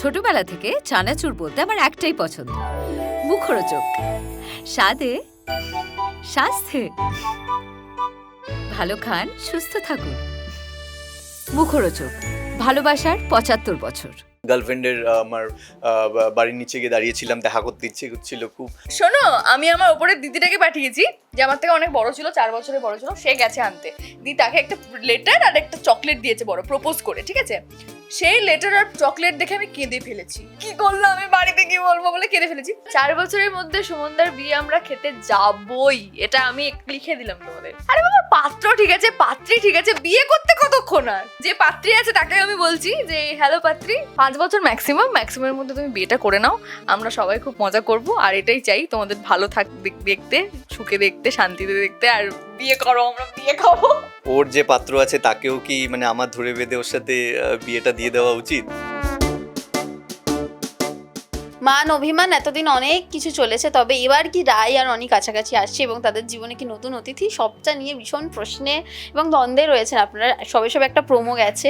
ছোটবেলা থেকে চানাচুর বলতে আমার একটাই পছন্দ। মুখরোচক। স্বাদে স্বাস্থ্যে ভালো খান সুস্থ থাকুন। মুখরোচক। ভালোবাসার পঁচাত্তর বছর। গার্লফ্রেন্ডের আমার বাড়ির নিচে গিয়ে দাঁড়িয়েছিলাম দেখা করতে ইচ্ছে করছিল খুব। শোনো আমি আমার ওপরের দিদিটাকে পাঠিয়েছি যে আমার থেকে অনেক বড় ছিল চার বছরের বড় ছিল সে গেছে আনতে। দি তাকে একটা লেটার আর একটা চকলেট দিয়েছে বড় প্রপোজ করে ঠিক আছে? সেই লেটার আর চকলেট দেখে আমি কেঁদে ফেলেছি। কি করল আমি বাড়িতে কি বলব বলে কেঁদে ফেলেছি। চার বছরের মধ্যে সুমনদার বিয়ে আমরা খেতে যাবই, এটা আমি লিখে দিলাম তোমাদের। আরে বাবা, পাত্র ঠিক আছে, পাত্রী ঠিক আছে, বিয়ে করতে কতক্ষণ আর? যে পাত্রী আছে তাকে আমি বলছি যে, হ্যালো পাত্রী, পাঁচ বছর ম্যাক্সিমাম ম্যাক্সিমামের মধ্যে তুমি বিয়েটা করে নাও, আমরা সবাই খুব মজা করব, আর এটাই চাই তোমাদের ভালো থাক দেখতে, সুখে দেখতে, শান্তিতে দেখতে, আর বিয়ে করো আমরা বিয়ে খাব ওর যে পাত্র আছে তাকেও কি মানে আমার ধরে বেঁধে ওর সাথে আহ, বিয়েটা দিয়ে দেওয়া উচিত? মান অভিমান এতদিন অনেক কিছু চলেছে তবে এবার কি রায় আর অনেক কাছাকাছি আসছে এবং তাদের জীবনে কি নতুন অতিথি? সবটা নিয়ে ভীষণ প্রশ্নে এবং দ্বন্দ্বে রয়েছেন আপনারা। সবে সবে একটা প্রোমো গেছে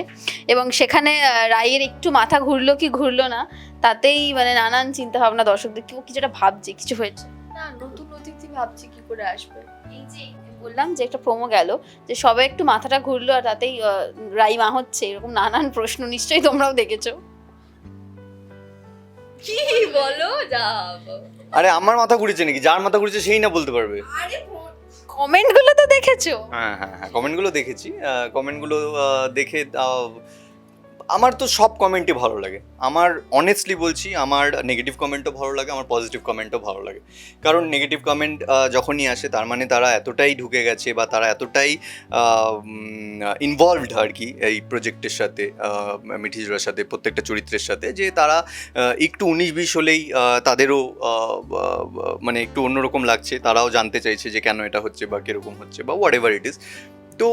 এবং সেখানে আহ, রায়ের একটু মাথা ঘুরলো কি ঘুরলো না তাতেই মানে নানান চিন্তা ভাবনা দর্শকদের। কেউ কিছুটা ভাবছে? কিছু হয়েছে? না নতুন অতিথি ভাবছি কি করে আসবে? এই যে বললাম যে একটা প্রোমো গেল যে সবাই একটু মাথাটা ঘুরলো আর তাতেই রাইমা রাই মা হচ্ছে এরকম নানান প্রশ্ন নিশ্চয়ই তোমরাও দেখেছ। কি বলো আরে আমার মাথা ঘুরেছে নাকি? যার মাথা ঘুরেছে সেই না বলতে পারবে। আরে কমেন্টগুলো তো দেখেছ। হ্যাঁ হ্যাঁ হ্যাঁ কমেন্টগুলো দেখেছি। কমেন্টগুলো দেখে আমার তো সব কমেন্টই ভালো লাগে। আমার অনেস্টলি বলছি, আমার নেগেটিভ কমেন্টও ভালো লাগে, আমার পজিটিভ কমেন্টও ভালো লাগে। কারণ নেগেটিভ কমেন্ট যখনই আসে, তার মানে তারা এতটাই ঢুকে গেছে বা তারা এতটাই ইনভলভড আর কি এই প্রজেক্টের সাথে মিঠিজুরার সাথে, প্রত্যেকটা চরিত্রের সাথে, যে তারা একটু উনিশ বিশ হলেই তাদেরও মানে একটু অন্যরকম লাগছে। তারাও জানতে চাইছে যে কেন এটা হচ্ছে বা কীরকম হচ্ছে বা হোয়াট এভার ইট ইজ তো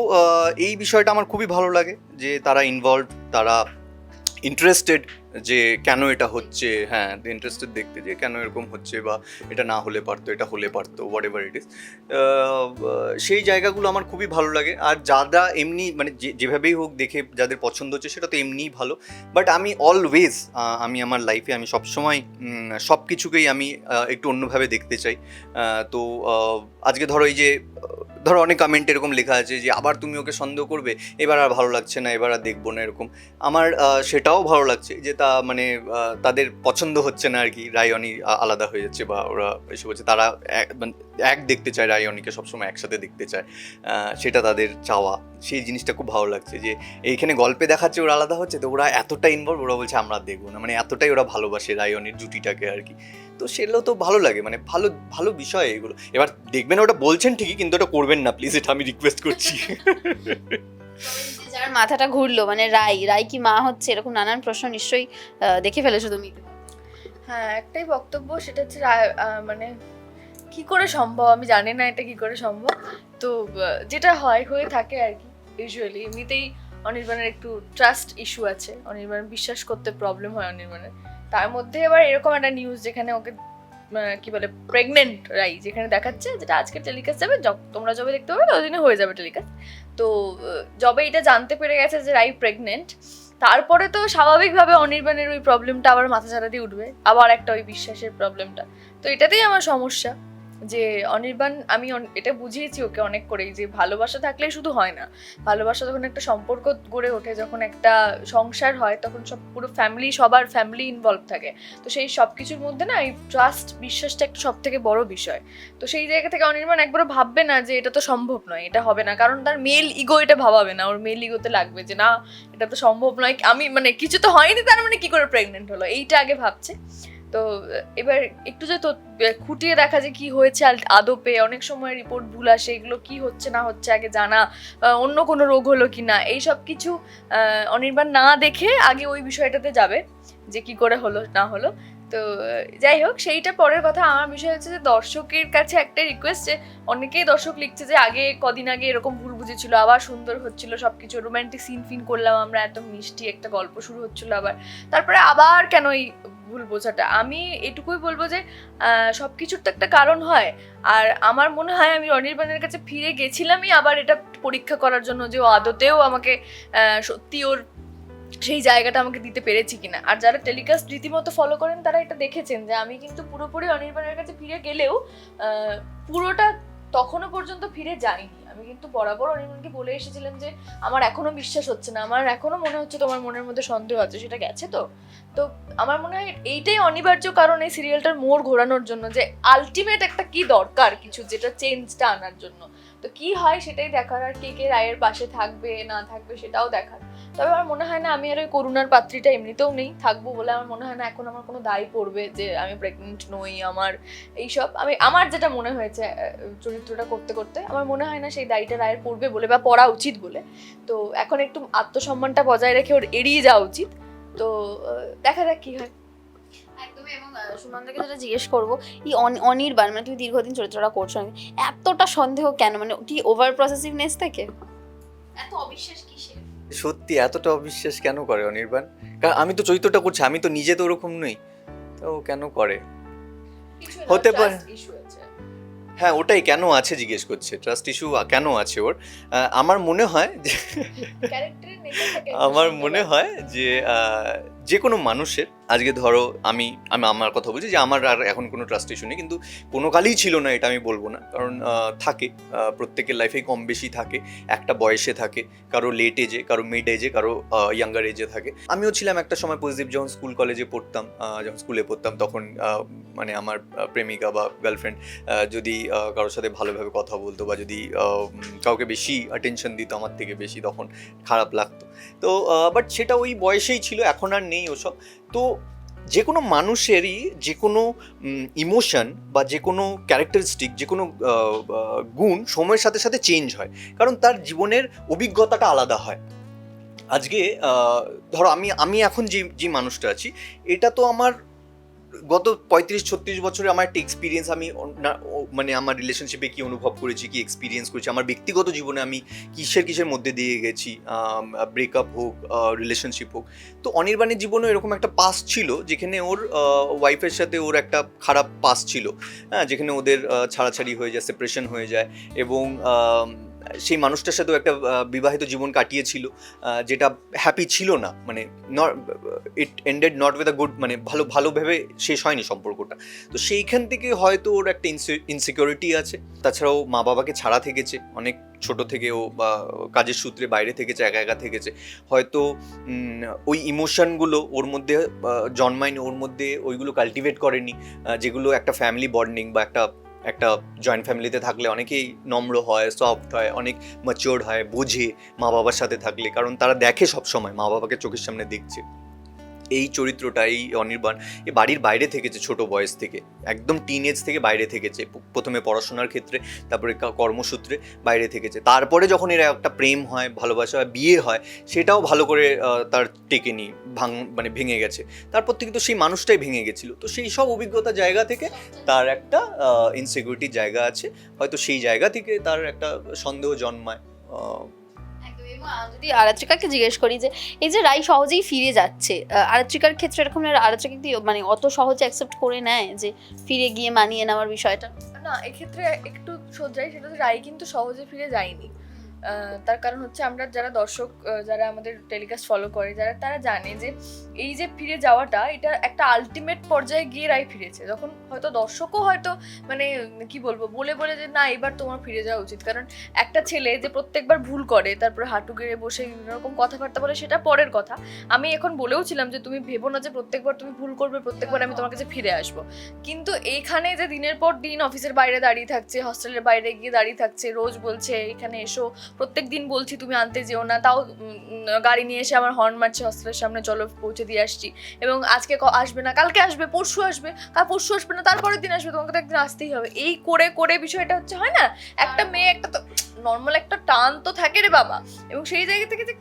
এই বিষয়টা আমার খুবই ভালো লাগে যে তারা ইনভলভ তারা ইন্টারেস্টেড যে কেন এটা হচ্ছে হ্যাঁ ইন্টারেস্টেড দেখতে যে কেন এরকম হচ্ছে বা এটা না হলে পারতো, এটা হলে পারতো হোয়াট এভার ইট ইস সেই জায়গাগুলো আমার খুবই ভালো লাগে। আর যারা এমনি মানে যেভাবেই হোক দেখে যাদের পছন্দ হচ্ছে সেটা তো এমনিই ভালো। বাট আমি অলওয়েজ আমি আমার লাইফে আমি সবসময় সব কিছুকেই আমি একটু অন্যভাবে দেখতে চাই। তো আজকে ধরো এই যে, ধরো অনেক কমেন্ট এরকম লেখা আছে যে, আবার তুমি ওকে সন্দেহ করবে? এবার আর ভালো লাগছে না, এবার আর দেখব না, এরকম। আমার সেটাও ভালো লাগছে যে তা মানে তাদের পছন্দ হচ্ছে না আর কি রায়নি আলাদা হয়ে যাচ্ছে বা ওরা এসে বলছে, তারা এক মানে এক দেখতে চায় রায়নিকে সবসময় একসাথে দেখতে চায়। সেটা তাদের চাওয়া। সেই জিনিসটা খুব ভালো লাগছে যে, এইখানে গল্পে দেখাচ্ছে ওরা আলাদা হচ্ছে, তো ওরা এতটা ইনভলভ ওরা বলছে, আমরা দেখব না। মানে এতটাই ওরা ভালোবাসে রায়নির জুটিটাকে আর কি তো সেগুলো তো ভালো লাগে মানে ভালো ভালো বিষয় এগুলো। এবার দেখবেন ওটা বলছেন ঠিকই, কিন্তু ওটা করবেন না, প্লিজ, এটা আমি রিকোয়েস্ট করছি। যার মাথাটা ঘুরলো মানে রাই রাই কি মা হচ্ছে, এরকম নানান প্রশ্ন নিশ্চয়ই দেখে ফেলেছো তুমি। হ্যাঁ একটাই বক্তব্য, সেটা হচ্ছে মানে কি করে সম্ভব? আমি জানি না এটা কি করে সম্ভব। তো যেটা হয়, হয়ে থাকে আর কি ইউজুয়ালি এমনিতেই অনির্বাণের একটু ট্রাস্ট ইস্যু আছে। অনির্বাণ বিশ্বাস করতে প্রবলেম হয় অনির্বাণের। তার মধ্যে এবার এরকম একটা নিউজ যেখানে ওকে কি বলে প্রেগনেন্ট রাই যেখানে দেখাচ্ছে যেটা আজকে টেলিকাস্ট যাবে তোমরা যবে দেখতে পাবে ততদিনে হয়ে যাবে টেলিকাস্ট তো যবে এটা জানতে পেরে গেছে যে রাই প্রেগনেন্ট তারপরে তো স্বাভাবিকভাবে অনির্বাণের ওই প্রবলেমটা আবার মাথা ছাড়া দিয়ে উঠবে। আবার একটা ওই বিশ্বাসের প্রবলেমটা তো এটাতেই আমার সমস্যা। যে অনির্বাণ, আমি এটা বুঝিয়েছি ওকে অনেক করেই যে ভালোবাসা থাকলেই শুধু হয় না। ভালোবাসা যখন একটা সম্পর্ক গড়ে ওঠে, যখন একটা সংসার হয়, তখন সব পুরো ফ্যামিলি সবার ফ্যামিলি ইনভলভ থাকে। তো সেই সব কিছুর মধ্যে না, এই ট্রাস্ট বিশ্বাসটা একটা সব থেকে বড় বিষয়। তো সেই জায়গা থেকে অনির্বাণ একবারও ভাববে না যে এটা তো সম্ভব নয়, এটা হবে না। কারণ তার মেল ইগো এটা ভাবাবে না, ওর মেল ইগোতে লাগবে যে না, এটা তো সম্ভব নয়। আমি মানে কিছু তো হয়নি, তার মানে কি করে প্রেগনেন্ট হলো? এইটা আগে ভাবছে। তো, এবার একটু যে তো খুঁটিয়ে দেখা যে কি হয়েছে আদপে, অনেক সময় রিপোর্ট ভুল আসে, এগুলো কি হচ্ছে, না হচ্ছে আগে জানা অন্য কোনো রোগ হলো কি না এই সব কিছু অনির্বাণ না দেখে আগে ওই বিষয়টাতে যাবে, যে কি করে হলো, না হলো। তো, যাই হোক, সেইটা পরের কথা। আমার বিষয় হচ্ছে যে দর্শকের কাছে একটা রিকোয়েস্ট যে, অনেকেই দর্শক লিখছে যে, আগে কদিন আগে এরকম ভুল বুঝেছিল, আবার সুন্দর হচ্ছিল সব কিছু রোম্যান্টিক সিন ফিন করলাম আমরা, এত মিষ্টি একটা গল্প শুরু হচ্ছিল আবার। তারপরে আবার কেন এই ভুল বোঝাটা। আমি এটুকুই বলব যে সব কিছুর তো একটা কারণ হয়। আর আমার মনে হয় আমি অনির্বাণের কাছে ফিরে গেছিলামই আবার এটা পরীক্ষা করার জন্য যে ও আদতেও আমাকে সত্যি ওর সেই জায়গাটা আমাকে দিতে পেরেছি কিনা। আর যারা টেলিকাস্ট রীতিমতো ফলো করেন, তারা এটা দেখেছেন যে আমি কিন্তু পুরোপুরি অনির্বাণের কাছে ফিরে গেলেও পুরোটা তখনও পর্যন্ত ফিরে যাইনি। আমি কিন্তু বরাবর অনির্বাণকে বলে এসেছিলাম যে, আমার এখনও বিশ্বাস হচ্ছে না। আমার এখনও মনে হচ্ছে তোমার মনের মধ্যে সন্দেহ আছে। সেটা গেছে তো। তো আমার মনে হয় এইটাই অনিবার্য কারণ এই সিরিয়ালটার মোড় ঘোরানোর জন্য যে আলটিমেট একটা কি দরকার কিছু যেটা চেঞ্জটা আনার জন্য। তো কি হয় সেটাই দেখার আর কে কে রায়ের পাশে থাকবে, না থাকবে সেটাও দেখার। তবে আমার মনে হয় না আমি আর ওই করুণার পাত্রীটা এমনিতেও নেই থাকব বলে আমার মনে হয় না এখন আমার কোনো দায় পড়বে যে আমি প্রেগনেন্ট নই আমার এইসব। আমি আমার যেটা মনে হয়েছে চরিত্রটা করতে করতে আমার মনে হয় না সেই দায়টা রায়ের পড়বে বলে বা পড়া উচিত বলে। তো এখন একটু আত্মসম্মানটা বজায় রেখে ওর এড়িয়ে যাওয়া উচিত। তো দেখা যাক কি হয়। একদমই এবং যেটা জিজ্ঞেস করব এই অন- অনির্বাণ মানে তুমি দীর্ঘদিন চরিত্রটা করছ এতটা সন্দেহ কেন? মানে কি ওভার প্রসেসিভনেস থেকে? এত অবিশ্বাস সত্যি এতটা অবিশ্বাস কেন করে অনির্বাণ? কারণ আমি তো চরিত্রটা করছি আমি তো নিজে তো ওরকম নই। তো কেন করে? হতে পারে। হ্যাঁ ওটাই কেন আছে জিজ্ঞেস করছে। ট্রাস্ট ইস্যু কেন আছে ওর? আমার মনে হয় যে আমার মনে হয় যে যে কোনো মানুষের, আজকে ধরো আমি আমি আমার কথা বলছি যে আমার আর এখন কোনো ট্রাস্ট ইস্যু নেই, কিন্তু কোনো কালেই ছিল না এটা আমি বলব না। কারণ থাকে প্রত্যেকের লাইফে কম বেশি থাকে, একটা বয়সে থাকে, কারও লেট এজে কারও মিড এজে কারও ইয়াঙ্গার এজে থাকে। আমিও ছিলাম একটা সময় পজিটিভ যখন স্কুল কলেজে পড়তাম যখন স্কুলে পড়তাম, তখন মানে আমার প্রেমিকা বা গার্লফ্রেন্ড যদি কারোর সাথে ভালোভাবে কথা বলতো বা যদি কাউকে বেশি অ্যাটেনশন দিত, আমার থেকে বেশি, তখন খারাপ লাগতো। তো বাট সেটা ওই বয়সেই ছিল, এখন আর নেই ওসব। তো যে কোনো মানুষেরই যে কোনো ইমোশন বা যে কোনো ক্যারেক্টারিস্টিক যে কোনো গুণ সময়ের সাথে সাথে চেঞ্জ হয়। কারণ তার জীবনের অভিজ্ঞতাটা আলাদা হয়। আজকে ধরো আমি আমি এখন যে যে মানুষটা আছি, এটা তো আমার গত পঁয়ত্রিশ, ছত্রিশ বছরে আমার একটা এক্সপিরিয়েন্স আমি মানে আমার রিলেশনশিপে কি অনুভব করেছি, কি এক্সপিরিয়েন্স করেছি, আমার ব্যক্তিগত জীবনে আমি কিসের কিসের মধ্যে দিয়ে গেছি ব্রেকআপ হোক রিলেশনশিপ হোক, তো অনির্বাণের জীবনেও এরকম একটা পাস ছিল, যেখানে ওর ওয়াইফের সাথে ওর একটা খারাপ পাস ছিল হ্যাঁ যেখানে ওদের ছাড়াছাড়ি হয়ে যায় সেপারেশন হয়ে যায় এবং সেই মানুষটার সাথেও একটা বিবাহিত জীবন কাটিয়েছিল যেটা হ্যাপি ছিল না। মানে it ended not with a good মানে ভালো ভালো ভেবে শেষ হয়নি সম্পর্কটা। তো সেইখান থেকে হয়তো ওর একটা ইনসিকিউরিটি আছে। তাছাড়াও মা বাবাকে ছাড়া থেকেছে। অনেক ছোট থেকে ও বা কাজের সূত্রে বাইরে থেকেছে, একা একা থেকেছে। হয়তো ওই ইমোশনগুলো ওর মধ্যে জন্মায়নি, ওর মধ্যে ওইগুলো কাল্টিভেট করেনি যেগুলো একটা ফ্যামিলি বন্ডিং বা একটা একটা জয়েন্ট ফ্যামিলিতে থাকলে অনেকেই নম্র হয় সফট হয়, অনেক ম্যাচিওর হয়, বুঝে মা বাবার সাথে থাকলে। কারণ তারা দেখে সবসময় মা বাবাকে চোখের সামনে দেখছে। এই চরিত্রটা, এই অনির্বাণ এ বাড়ির বাইরে থেকেছে ছোট বয়স থেকে। একদম টিন এজ থেকে বাইরে থেকেছে। প্রথমে পড়াশোনার ক্ষেত্রে, তারপরে কর্মসূত্রে বাইরে থেকেছে। তারপরে যখন এরা একটা প্রেম হয়, ভালোবাসা হয়, বিয়ে হয়, সেটাও ভালো করে তার টেকেনি ভাঙ মানে ভেঙে গেছে। তারপর থেকে তো সেই মানুষটাই ভেঙে গেছিল। তো সেই সব অভিজ্ঞতা জায়গা থেকে তার একটা ইনসিকিউরিটির জায়গা আছে। হয়তো সেই জায়গা থেকে তার একটা সন্দেহ জন্মায় যদি আরাত্রিকাকে জিজ্ঞেস করি যে, এই যে রাই সহজেই ফিরে যাচ্ছে আরাত্রিকার ক্ষেত্রে এরকম আরাত্রিকা কি মানে অত সহজে অ্যাকসেপ্ট করে নেয় যে, ফিরে গিয়ে মানিয়ে নেওয়ার বিষয়টা? না, এক্ষেত্রে একটু সোজাই, সেটা রায় কিন্তু সহজে ফিরে যায়নি। তার কারণ হচ্ছে আমরা যারা দর্শক যারা আমাদের টেলিকাস্ট ফলো করে, যারা তারা জানে যে এই যে ফিরে যাওয়াটা, এটা একটা আলটিমেট পর্যায়ে গিয়ে রায় ফিরেছে। যখন হয়তো দর্শকও হয়তো মানে কি বলব, বলে বলে যে না, এবার তোমার ফিরে যাওয়া উচিত। কারণ একটা ছেলে যে প্রত্যেকবার ভুল করে, তারপরে হাঁটু গেড়ে বসে বিভিন্ন রকম কথাবার্তা বলে, সেটা পরের কথা। আমি এখন বলেও ছিলাম যে তুমি ভেবো না যে প্রত্যেকবার তুমি ভুল করবে, প্রত্যেকবার আমি তোমার কাছে ফিরে আসব। কিন্তু এইখানে যে দিনের পর দিন অফিসের বাইরে দাঁড়িয়ে থাকছে হস্টেলের বাইরে গিয়ে দাঁড়িয়ে থাকছে, রোজ বলছে, এখানে এসো প্রত্যেক দিন বলছি তুমি আনতে যেও না। তাও গাড়ি নিয়ে এসে আমার হর্ন মারছে হসপিটালের সামনে চলো পৌঁছে দিয়ে আসছি। এবং আজকে আসবে না কালকে আসবে পরশু আসবে কাল পরশু আসবে না তারপরের দিন আসবে তোমাকে তো একদিন আসতেই হবে। এই করে করে বিষয়টা হচ্ছে হয় না একটা মেয়ে একটা তো নর্মাল একটা টান তো থাকে রে বাবা। এবং সেই জায়গা থেকে যে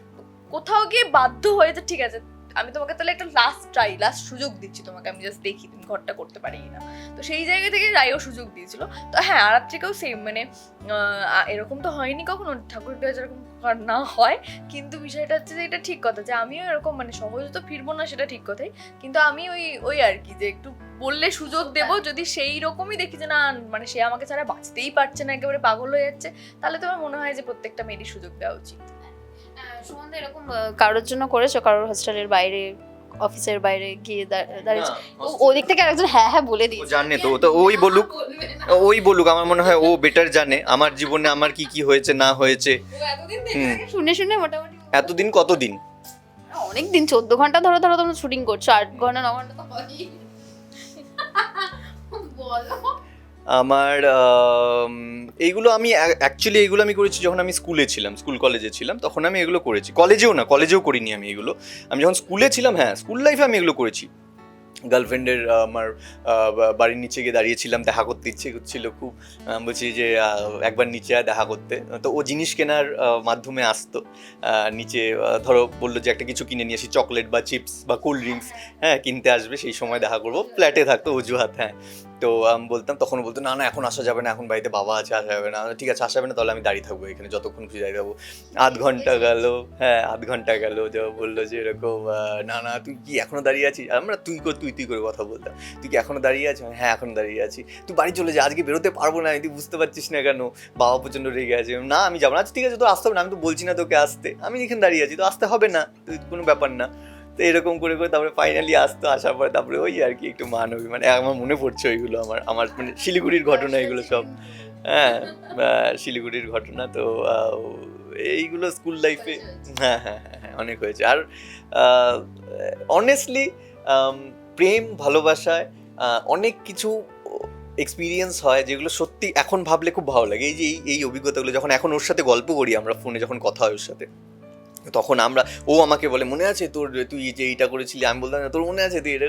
কোথাও গিয়ে বাধ্য হয়ে যে ঠিক আছে আমি তোমাকে তাহলে একটা লাস্ট ট্রাই লাস্ট সুযোগ দিচ্ছি তোমাকে আমি জাস্ট দেখি তুমি ঘরটা করতে পারি না তো সেই জায়গা থেকে রায়ও সুযোগ দিয়েছিল। তো হ্যাঁ আরাত্রিকেও সেম মানে এরকম তো হয়নি কখনো ঠাকুরের কাছে এরকম কর- না হয়। কিন্তু বিষয়টা হচ্ছে যে এটা ঠিক কথা যে আমিও এরকম মানে সহজে তো ফিরবো না সেটা ঠিক কথাই। কিন্তু আমি ওই ওই আর কি যে একটু বললে সুযোগ দেব যদি সেই রকমই দেখি যে না মানে সে আমাকে ছাড়া বাঁচতেই পারছে না একেবারে পাগল হয়ে যাচ্ছে তাহলে তোমার মনে হয় যে প্রত্যেকটা মেয়েরই সুযোগ দেওয়া উচিত। সুমন্ত এরকম কারোর জন্য করেছ? কারোর হোস্টেলের বাইরে অফিসের বাইরে গিয়ে দাঁড়িয়েছো? ওদিক থেকে আরেকজন হ্যাঁ হ্যাঁ বলে ও দিয়েছে। জানে তো তো ওই বলুক ওই বলুক আমার মনে হয় ও বেটার জানে। আমার জীবনে আমার কি কি হয়েছে না হয়েছে। হুম। শুনে শুনে মোটামুটি এতদিন কতদিন? অনেক দিন চোদ্দ ঘণ্টা ধরে ধরো তোমরা শুটিং করছ আট ঘণ্টা ন ঘণ্টা তো হয়ই। বলো। আমার এইগুলো আমি অ্যাকচুয়ালি এইগুলো আমি করেছি যখন আমি স্কুলে ছিলাম, স্কুল কলেজে ছিলাম, তখন আমি এগুলো করেছি। কলেজেও না, কলেজেও করিনি আমি এগুলো। আমি যখন স্কুলে ছিলাম হ্যাঁ স্কুল লাইফে আমি এগুলো করেছি। গার্লফ্রেন্ডের আমার বাড়ির নিচে গিয়ে দাঁড়িয়েছিলাম, দেখা করতে ইচ্ছে করছিল খুব। বলছি যে একবার নিচে দেখা করতে। তো ও জিনিস কেনার মাধ্যমে আসতো। নিচে ধরো বলল যে, একটা কিছু কিনে নিয়ে আসি চকলেট বা চিপস বা কোল্ড ড্রিঙ্কস হ্যাঁ কিনতে আসবে, সেই সময় দেখা করব। ফ্ল্যাটে থাকতো অজুহাত হ্যাঁ। তো আমি বলতাম তখন বলতো না না এখন আসা যাবে না এখন বাড়িতে বাবা আছে আসা যাবে না। ঠিক আছে আসা যাবে না তাহলে আমি দাঁড়িয়ে থাকব এখানে যতক্ষণ খুশি দাঁড়িয়ে থাকব। আধ ঘণ্টা গেল হ্যাঁ আধ ঘণ্টা গেল যে বলল যে এরকম না না তুই কি এখনও দাঁড়িয়ে আছিস? আমরা তুই কর তুই তুই করে কথা বলতাম। তুই কি এখনও দাঁড়িয়ে আছিস? হ্যাঁ এখনও দাঁড়িয়ে আছি। তুই বাড়ি চলে যা আজকে বেরোতে পারব না তুই বুঝতে পারছিস না কেন? বাবা প্রচণ্ড রেগে আছে না আমি যাব না। আচ্ছা ঠিক আছে তো আসতে হবে না আমি তো বলছি না তোকে আসতে। আমি এখানে দাঁড়িয়ে আছি তো আসতে হবে না কোনো ব্যাপার না। তো এরকম করে করে তারপরে ফাইনালি আসতো, আসার পরে তারপরে ওই আর কি একটু মানবী মানে আমার মনে পড়ছে ওইগুলো আমার আমার মানে শিলিগুড়ির ঘটনা এগুলো সব। হ্যাঁ শিলিগুড়ির ঘটনা তো এইগুলো স্কুল লাইফে হ্যাঁ হ্যাঁ হ্যাঁ হ্যাঁ অনেক হয়েছে। আর অনেস্টলি প্রেম, ভালোবাসায় অনেক কিছু এক্সপিরিয়েন্স হয় যেগুলো সত্যি এখন ভাবলে খুব ভালো লাগে। এই যে এই অভিজ্ঞতাগুলো, যখন এখন ওর সাথে গল্প করি আমরা ফোনে যখন কথা হয় ওর সাথে। তখন আমরা ও আমাকে বলে মনে আছে তোর তুই যে এইটা করেছিলি? আমি বলতাম না তোর মনে আছে তুই এটা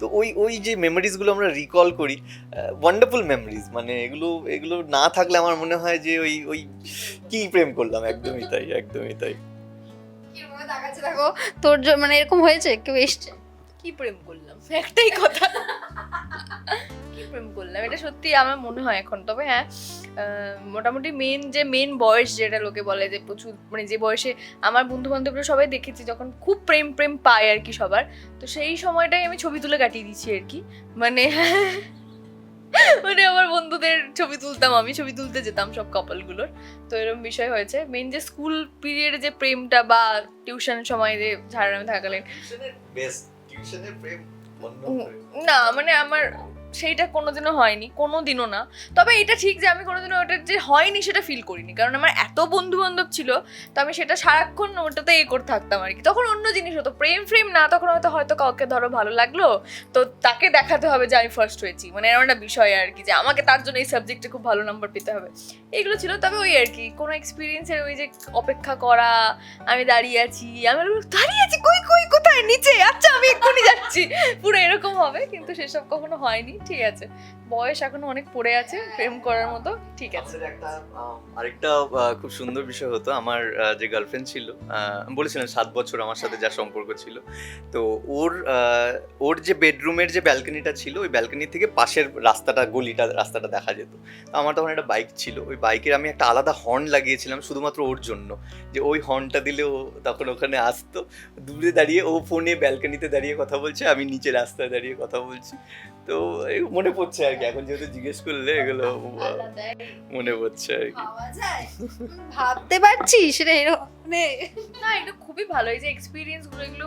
তো ওই ওই যে মেমোরিজগুলো আমরা রিকল করি ওয়ান্ডারফুল মেমোরিজ মানে এগুলো এগুলো না থাকলে আমার মনে হয় যে ওই ওই কি প্রেম করলাম একদমই তাই একদমই তাই। তাকাচ্ছে দেখো তোর মানে এরকম হয়েছে? কেউ এসছে? কি প্রেম করলাম? একটাই কথা। প্রেম করলাম এটা সত্যি আমার মনে হয় এখন। তবে হ্যাঁ মোটামুটি মেন যে মেন বয়স যেটা লোকে বলে যে প্রচুর মানে যে বয়সে আমার বন্ধু বান্ধবরা সবাই দেখেছি যখন খুব প্রেম প্রেম পায় আর কি সবার তো সেই সময়টাই আমি ছবি তুলে কাটিয়ে দিচ্ছি আর কি। মানে মানে আমার বন্ধুদের ছবি তুলতাম আমি ছবি তুলতে যেতাম সব কাপলগুলোর তো এরকম বিষয় হয়েছে। মেন যে স্কুল পিরিয়ডে যে প্রেমটা বা টিউশন সময় যে ঝাড়গ্রামে থাকালেন। না মানে আমার সেইটা কোনোদিনও হয়নি, কোনোদিনও না। তবে এটা ঠিক যে আমি কোনোদিনও ওটা যে হয়নি সেটা ফিল করিনি। কারণ আমার এত বন্ধু বান্ধব ছিল, তো আমি সেটা সারাক্ষণ ওটাতে এ করে থাকতাম আর কি। তখন অন্য জিনিস হতো, প্রেম ফ্রেম না, তখন হয়তো হয়তো কাউকে ধরো ভালো লাগল, তো তাকে দেখাতে হবে যে আমি ফার্স্ট হয়েছি। মানে এমন একটা বিষয় আর কি, যে আমাকে তার জন্য এই সাবজেক্টে খুব ভালো নাম্বার পেতে হবে। এগুলো ছিল, তবে ওই আর কি, কোনো এক্সপিরিয়েন্সের ওই যে অপেক্ষা করা, আমি দাঁড়িয়ে আছি, আমি দাঁড়িয়ে আছি? কই কই, কোথায়? নিচে? আচ্ছা আমি এক্ষুনি যাচ্ছি। পুরো এরকম হবে, কিন্তু সেসব কখনো হয়নি। ঠিক আছে। বয়স এখনও অনেক পড়ে আছে, প্রেম করার মতো, ঠিক আছে। একটা আরেকটা খুব সুন্দর বিষয় হতো। আমার যে গার্লফ্রেন্ড ছিল বলেছিলাম সাত বছর আমার সাথে যা সম্পর্ক ছিল। তো ওর ওর যে বেডরুমের যে ব্যালকনিটা ছিল, ওই ব্যালকনি থেকে পাশের রাস্তাটা, গলিটা, রাস্তাটা দেখা যেত। তো আমার তখন একটা বাইক ছিল। ওই বাইকের আমি একটা আলাদা হর্ন লাগিয়েছিলাম শুধুমাত্র ওর জন্য। যে ওই হর্নটা দিলে ও তখন ওখানে আসতো। দূরে দাঁড়িয়ে ও ফোনে ব্যালকনিতে দাঁড়িয়ে কথা বলছে, আমি নিচে রাস্তায় দাঁড়িয়ে কথা বলছি। তো মনে পড়ছে আর কি। এখন যেহেতু জিজ্ঞেস করলে এগুলো মনে পড়ছে আর কি। ভাবতে পারছিস সেটা এরকম মানে না এটা খুবই ভালো। এই যে এক্সপিরিয়েন্সগুলো এগুলো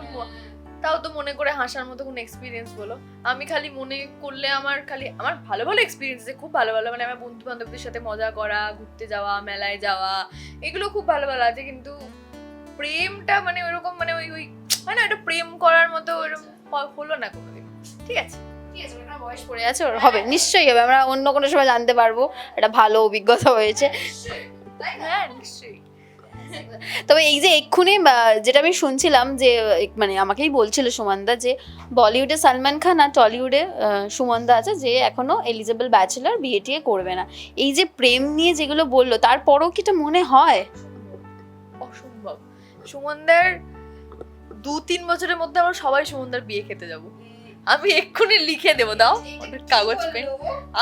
তাও তো মনে করে হাসার মতো কোনো এক্সপিরিয়েন্স বলো। আমি খালি মনে করলে আমার খালি আমার ভালো ভালো এক্সপিরিয়েন্স আছে খুব ভালো ভালো। মানে আমার বন্ধু বান্ধবদের সাথে মজা করা ঘুরতে যাওয়া মেলায় যাওয়া এগুলো খুব ভালো ভালো আছে। কিন্তু প্রেমটা মানে ওইরকম মানে ওই ওই হয় না এটা প্রেম করার মতো ওইরকম হলো না কোনোদিন। ঠিক আছে? বয়স পড়ে আছে ওর হবে নিশ্চয়ই হবে আমরা অন্য কোনো সময় জানতে পারব এটা ভালো অভিজ্ঞতা হয়েছে। হ্যাঁ নিশ্চয়ই। তবে এই যে এক্ষুনি যেটা আমি শুনছিলাম যে মানে আমাকেই বলছিল সুমনদা যে বলিউডে সালমান খান আর টলিউডে সুমনদা আছে যে এখনও এলিজেবল ব্যাচেলার বিয়ে টিয়ে করবে না। এই যে প্রেম নিয়ে যেগুলো বলল তারপরও কি এটা মনে হয়? অসম্ভব। সুমনদার দু তিন বছরের মধ্যে আমরা সবাই সুমনদার বিয়ে খেতে যাব। আমি এক্ষুনি লিখে দেবো, দাও কাগজ পেন।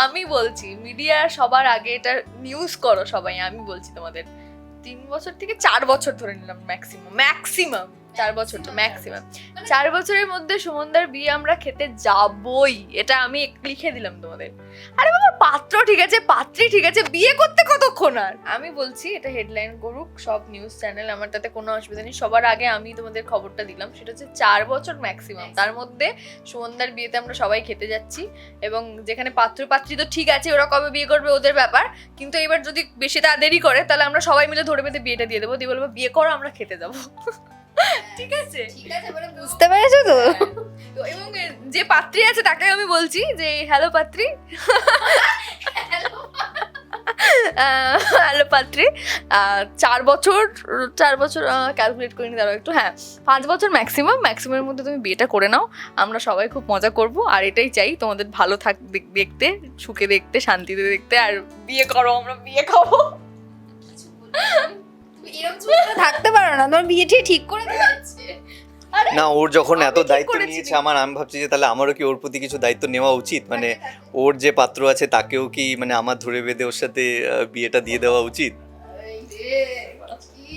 আমি বলছি, মিডিয়া সবার আগে এটা নিউজ করো সবাই, আমি বলছি তোমাদের। তিন বছর থেকে চার বছর ধরে নিলাম ম্যাক্সিমাম ম্যাক্সিমাম চার বছর তো ম্যাক্সিমাম চার বছরের মধ্যে সুমনদার বিয়ে আমরা খেতে যাবই, এটা আমি লিখে দিলাম তোমাদের। আরে বাবা, পাত্র ঠিক আছে, পাত্রী ঠিক আছে, বিয়ে করতে কতক্ষণ আর? আমি বলছি, এটা হেডলাইন করুক, সব নিউজ চ্যানেল আমার তাতে কোনো অসুবিধা নেই। সবার আগে আমি তোমাদের খবরটা দিলাম, সেটা হচ্ছে চার বছর ম্যাক্সিমাম তার মধ্যে সুমনদার বিয়েতে আমরা সবাই খেতে যাচ্ছি, এবং যেখানে পাত্র পাত্রী তো ঠিক আছে, ওরা কবে বিয়ে করবে ওদের ব্যাপার, কিন্তু এবার যদি বেশি তাড়াতাড়ি করে, তাহলে আমরা সবাই মিলে ধরে বেঁধে বিয়েটা দিয়ে দেবো। দিয়ে বলব, বিয়ে করো, আমরা খেতে যাব। ঠিক আছে। ঠিক আছে মানে বুঝতে পেরেছ তো? তো এবং যে পাত্রী আছে তাকে আমি বলছি যে হ্যালো পাত্রী। হ্যালো পাত্রী। চার বছর চার বছর ক্যালকুলেট করে নিতে একটু। হ্যাঁ পাঁচ বছর ম্যাক্সিমাম ম্যাক্সিমামের মধ্যে তুমি বিয়েটা করে নাও। আমরা সবাই খুব মজা করব। আর এটাই চাই তোমাদের ভালো থাক দেখ- দেখতে সুখে দেখতে শান্তিতে দেখতে। আর বিয়ে করো আমরা বিয়ে খাব। এরকম থাকতে পারো না তোমার বিয়ে ঠিক ঠিক করে দিচ্ছে না ওর যখন এত দায়িত্ব নিয়েছে আমার আমি ভাবছি যে তাহলে আমারও কি ওর প্রতি কিছু দায়িত্ব নেওয়া উচিত? মানে ওর যে পাত্র আছে তাকেও কি মানে আমার ধরে বেঁধে ওর সাথে বিয়েটা দিয়ে দেওয়া উচিত? এই রে, কি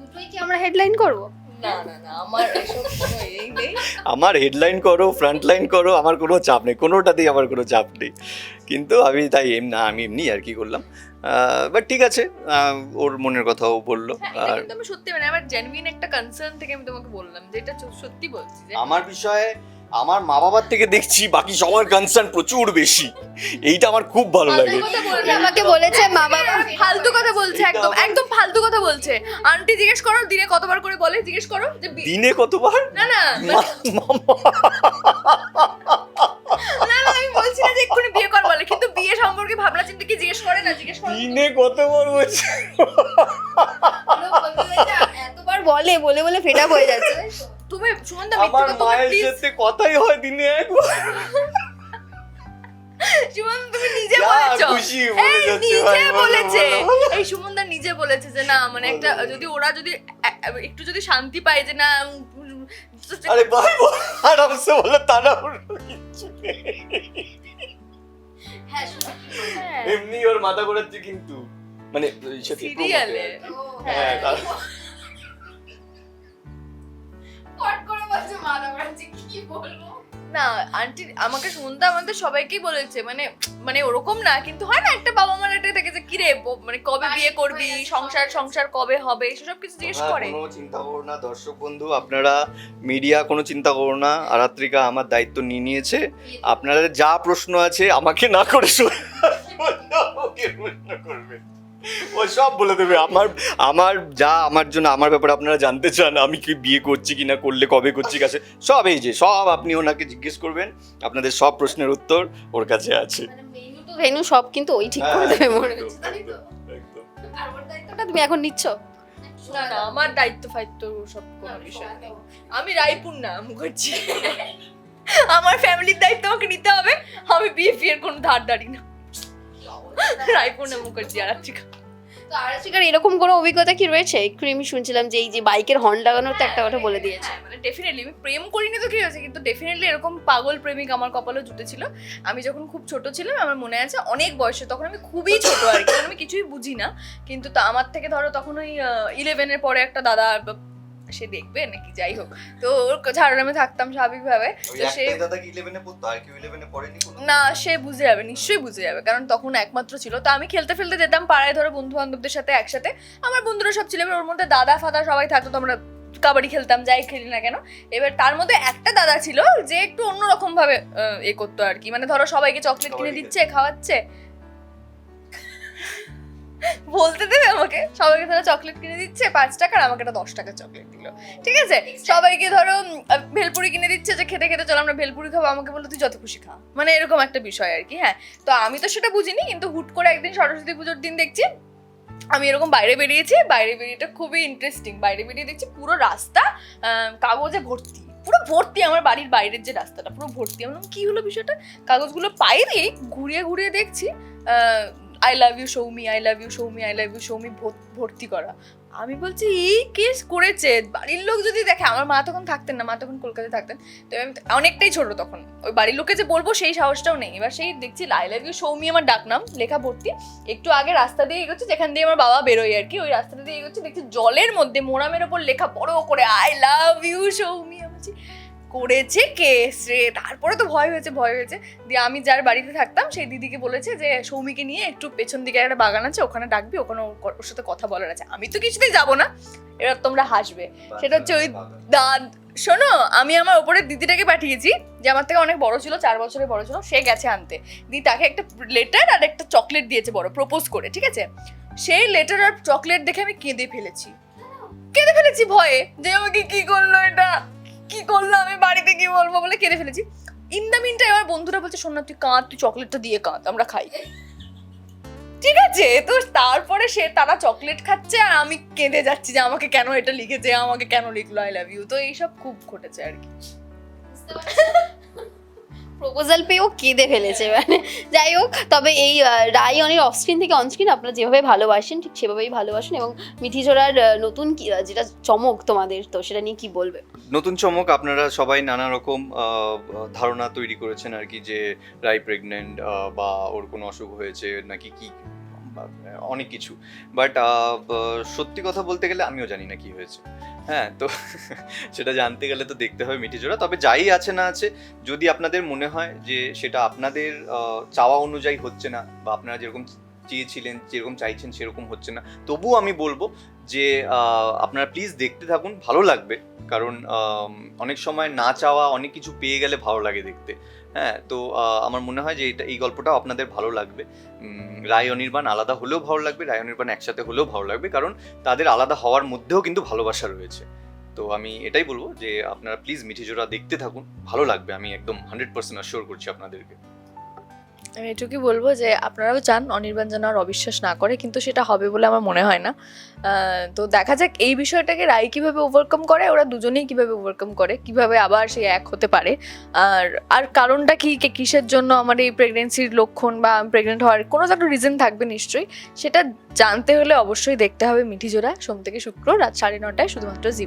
দুটোই কি আমরা হেডলাইন করব? না না না আমার এসব কোনো এই নেই। আমার হেডলাইন করো ফ্রন্ট লাইন করো আমার কোনো চাপ নেই কোনোটাতেই আমার কোনো চাপ নেই। কিন্তু আমি তাই এম না আমি এমনি আর কি করলাম। বাট ঠিক আছে আহ, ওর মনের কথাও বলল। হ্যাঁ, আর আমি সত্যি মানে আমার জেনুইন একটা কনসার্ন থেকে আমি তোমাকে বললাম যে এটা সত্যি বলছি যে আমার বিষয়ে আমার মা বাবার থেকে দেখছি বাকি সবার কনসার্ন প্রচুর বেশি। এইটা আমার খুব ভালো লাগে। আমাকে বলেছে মা বাবা ফালতু কথা বলছে একদম একদম ফালতু কথা বলছে। আন্টি জিজ্ঞেস করো দিনে কতবার করে বলে? জিজ্ঞেস করো যে দিনে কতবার? না না মামা না না আমি বলছি না যে এক্ষুনি বিয়ে কর বলে কিন্তু বিয়ে সম্পর্কে ভাবনা চিন্তা কি জিজ্ঞেস করে না? জিজ্ঞেস করো। দিনে কতবার বলছে? এতবার বলে বলে বলে ফেটা হয়ে যাচ্ছে। তুমি সুমন্দা আমার মিথ্যে কথা মায়ের প্লিজ সাথে কথাই হয় দিনে একবার। সুমন তুমি নিজে যা বলেছ। খুশি বলে এই যাচ্ছে, নিজে ভাই, বলো, বলেছে। বলো, এই সুমনদা নিজে বলেছে যে না মানে একটা যদি ওরা যদি এ- এ- একটু যদি শান্তি পায় যে না উম, আরে ভাই বল, আরামসে বলে তা না নেই। হ্যাঁ হ্যাঁ। এমনি ওর মাথা ঘোরাচ্ছে কিন্তু। মানে সিরিয়ালে হ্যাঁ তার করে বলছে মাথা ঘোরাচ্ছে কি বলব? না আন্টি আমাকে শুনতে আমাদের সবাইকেই বলেছে মানে মানে ওরকম না কিন্তু হয় না একটা বাবা মার একটা থাকে যে কিরে ব- মানে কবে বিয়ে করবি? সংসার সংসার কবে হবে? সেসব কিছু জিজ্ঞেস করে। কোনো চিন্তা করো না দর্শক বন্ধু আপনারা মিডিয়া কোনো চিন্তা করো না আরাত্রিকা আমার দায়িত্ব নিয়ে নিয়েছে। আপনাদের যা প্রশ্ন আছে আমাকে না করে ওকে প্রশ্ন করবে। ও সব বলে দেবে আমার আমার যা আমার জন্য আমার ব্যাপারে আপনারা জানতে চান আমি কি বিয়ে করছি কিনা করলে কবে করছি কাছে সব এই যে সব আপনি ওনাকে জিজ্ঞেস করবেন আপনাদের সব প্রশ্নের উত্তর ওর কাছে আছে। মানে মেনু তো ভেনু সব কিন্তু ওই ঠিক করে দেবে মনে হচ্ছে তাই তো? একদম, একদম। আর ওর দায়িত্বটা তুমি এখন নিচ্ছ? না না আমার দায়িত্ব ফায়িত্ব সব কোনো বিষয় নেই। আমি রায়পুর না মুখার্জি আমার ফ্যামিলির দায়িত্ব আমাকে নিতে হবে আমি বিয়ে ফিয়ের কোনো ধার ধারি না। রায়পুর না মুখার্জি আর আজকে তো আরশিকার এরকম কোনো অভিজ্ঞতা কি রয়েছে? একটু আমি শুনছিলাম যে এই যে বাইকের হর্ন লাগানোর তো একটা কথা বলে দিয়েছে। হ্যাঁ, মানে ডেফিনেটলি আমি প্রেম করিনি তো কি হয়েছে কিন্তু ডেফিনেটলি এরকম পাগল প্রেমিক আমার কপালে জুটেছিল আমি যখন খুব ছোট ছিলাম আমার মনে আছে অনেক বয়সে তখন আমি খুবই ছোট আর কি আমি কিছুই বুঝি না। কিন্তু তা আমার থেকে ধরো তখন ওই ইলেভেনের পরে একটা দাদা সে দেখবে নাকি যাই হোক। তো ওর ঝাড়গ্রামে থাকতাম স্বাভাবিকভাবে। তো সে দাদা কি ইলেভেনে পড়তো? আর কেউ ইলেভেনে পড়েনি কোনো? না সে বুঝে যাবে নিশ্চয়ই বুঝে যাবে কারণ তখন একমাত্র ছিল। তো আমি খেলতে ফেলতে যেতাম পাড়ায় ধরো বন্ধু বান্ধবদের সাথে একসাথে। আমার বন্ধুরা সব ছিল এবার ওর মধ্যে দাদা ফাদা সবাই থাকতো তো আমরা কাবাডি খেলতাম যাই খেলি না কেন। এবার তার মধ্যে একটা দাদা ছিল যে একটু অন্যরকম ভাবে এ করতো আর কি। মানে ধরো সবাইকে চকলেট কিনে দিচ্ছে খাওয়াচ্ছে। বলতে দেবে আমাকে? সবাইকে ধরো চকলেট কিনে দিচ্ছে, পাঁচ টাকার আমাকে একটা দশ টাকার চকলেট দিল। ঠিক আছে? সবাইকে ধরো ভেলপুরি কিনে দিচ্ছে যে খেতে খেতে চলো, আমরা ভেলপুরি খাব, আমাকে বলল, তুই যত খুশি খা। মানে এরকম একটা বিষয় আর কি হ্যাঁ? তো আমি তো সেটা বুঝিনি, কিন্তু হুট করে একদিন সরস্বতী পুজোর দিন দেখছি, আমি এরকম বাইরে বেরিয়েছি, বাইরে বেরিয়েটা খুবই ইন্টারেস্টিং বাইরে বেরিয়ে দেখছি পুরো রাস্তা কাগজে ভর্তি, পুরো ভর্তি আমার বাড়ির বাইরের যে রাস্তাটা, পুরো ভর্তি। আমি কি হলো বিষয়টা? কাগজগুলো পাই দিয়ে ঘুরিয়ে ঘুরিয়ে দেখছি I love you Soumi I love you Soumi I love you Soumi ভর্তি করা। আমি বলছি এই কেস করেছে? বাড়ির লোক যদি দেখে, আমার মা তখন থাকতেন না, মা তখন কলকাতায় থাকতেন। তো আমি অনেকটাই ছোট তখন। ওই বাড়ির লোকে যে বলব, সেই সাহসটাও নেই। এবার সেই দেখছি লাই লাভ ইউ সৌমি আমার ডাকনাম লেখা ভর্তি। একটু আগে রাস্তা দিয়ে এগোচ্ছে, যেখান দিয়ে আমার বাবা বেরোয় আর কি, ওই রাস্তা দিয়ে এগোচ্ছে, দেখছি জলের মধ্যে মোরামের ওপর লেখা বড় করে আই লাভ ইউ সৌমি আমি করেছে কেস রে তারপরে তো ভয় হয়েছে ভয় হয়েছে। দিয়ে আমি যার বাড়িতে থাকতাম সেই দিদিকে বলেছে যে সৌমিকে নিয়ে একটু পেছন দিকে একটা বাগান আছে ওখানে ডাকবি ওখানে ওর- ওর সাথে কথা বলার আছে। আমি তো কিছুতেই যাব না। এবার তোমরা হাসবে। সেটা হচ্ছে ওই দাদ শোনো আমি আমার ওপরের দিদিটাকে পাঠিয়েছি যে আমার থেকে অনেক বড় ছিল চার বছরের বড় ছিল সে গেছে আনতে। দি তাকে একটা লেটার আর একটা চকলেট দিয়েছে বড় প্রপোজ করে ঠিক আছে? সেই লেটার আর চকলেট দেখে আমি কেঁদে ফেলেছি। কেঁদে ফেলেছি ভয়ে যে আমাকে কি করল এটা? কি করল আমি বাড়িতে কি বলব বলে কেঁদে ফেলেছি। ইন দ্য মিন আমার বন্ধুরা বলছে, শোন না, তুই কাঁদ, তুই চকলেটটা দিয়ে কাঁদ, আমরা খাই। ঠিক আছে? তো তারপরে সে তারা চকলেট খাচ্ছে আর আমি কেঁদে যাচ্ছি যে আমাকে কেন এটা লিখেছে, আমাকে কেন লিখলো আই লাভ ইউ তো এইসব খুব ঘটেছে আর কি। প্রপোজাল পেয়েও কেঁদে ফেলেছে। মানে যাই হোক তবে এই রাই অফ অফস্ক্রিন থেকে অনস্ক্রিন আপনারা যেভাবে ভালোবাসেন ঠিক সেভাবেই ভালোবাসেন এবং মিঠিঝোড়ার আহ, নতুন যেটা চমক তোমাদের তো সেটা নিয়ে কি বলবে? নতুন চমক আপনারা সবাই নানা রকম ধারণা তৈরি করেছেন আর কি যে রাই প্রেগনেন্ট বা ওর কোনো অসুখ হয়েছে নাকি কি অনেক কিছু। বাট সত্যি কথা বলতে গেলে আমিও জানি না কি হয়েছে। হ্যাঁ তো সেটা জানতে গেলে তো দেখতে হবে মিঠি জোড়া। তবে যাই আছে না আছে, যদি আপনাদের মনে হয় যে সেটা আপনাদের চাওয়া অনুযায়ী হচ্ছে না বা আপনারা যেরকম চেয়েছিলেন, যেরকম চাইছেন সেরকম হচ্ছে না, তবুও আমি বলব যে আপনারা প্লিজ দেখতে থাকুন, ভালো লাগবে। কারণ অনেক সময় না চাওয়া, অনেক কিছু পেয়ে গেলে ভালো লাগে দেখতে। হ্যাঁ তো আমার মনে হয় যে এটা এই গল্পটাও আপনাদের ভালো লাগবে। রায় অনির্বাণ আলাদা হলেও ভালো লাগবে, রায় অনির্বাণ একসাথে হলেও ভালো লাগবে, কারণ তাদের আলাদা হওয়ার মধ্যেও কিন্তু ভালোবাসা রয়েছে। তো আমি এটাই বলব যে আপনারা প্লিজ মিঠিজোড়া দেখতে থাকুন, ভালো লাগবে, আমি একদম হান্ড্রেড পার্সেন্ট অ্যাসিওর করছি আপনাদেরকে। আমি এটুকুই বলব যে আপনারাও চান অনির্বাণ যেন আর অবিশ্বাস না করে, কিন্তু সেটা হবে বলে আমার মনে হয় না। তো দেখা যাক এই বিষয়টাকে রাই কীভাবে ওভারকাম করে, ওরা দুজনেই কীভাবে ওভারকাম করে, কীভাবে আবার সে এক হতে পারে। আর আর কারণটা কি কিসের জন্য আমার এই প্রেগনেন্সির লক্ষণ বা প্রেগনেন্ট হওয়ার কোনো একটা রিজন থাকবে নিশ্চয়ই, সেটা জানতে হলে অবশ্যই দেখতে হবে মিঠি জোড়া, সোম থেকে শুক্র, রাত সাড়ে নটায় শুধুমাত্র জি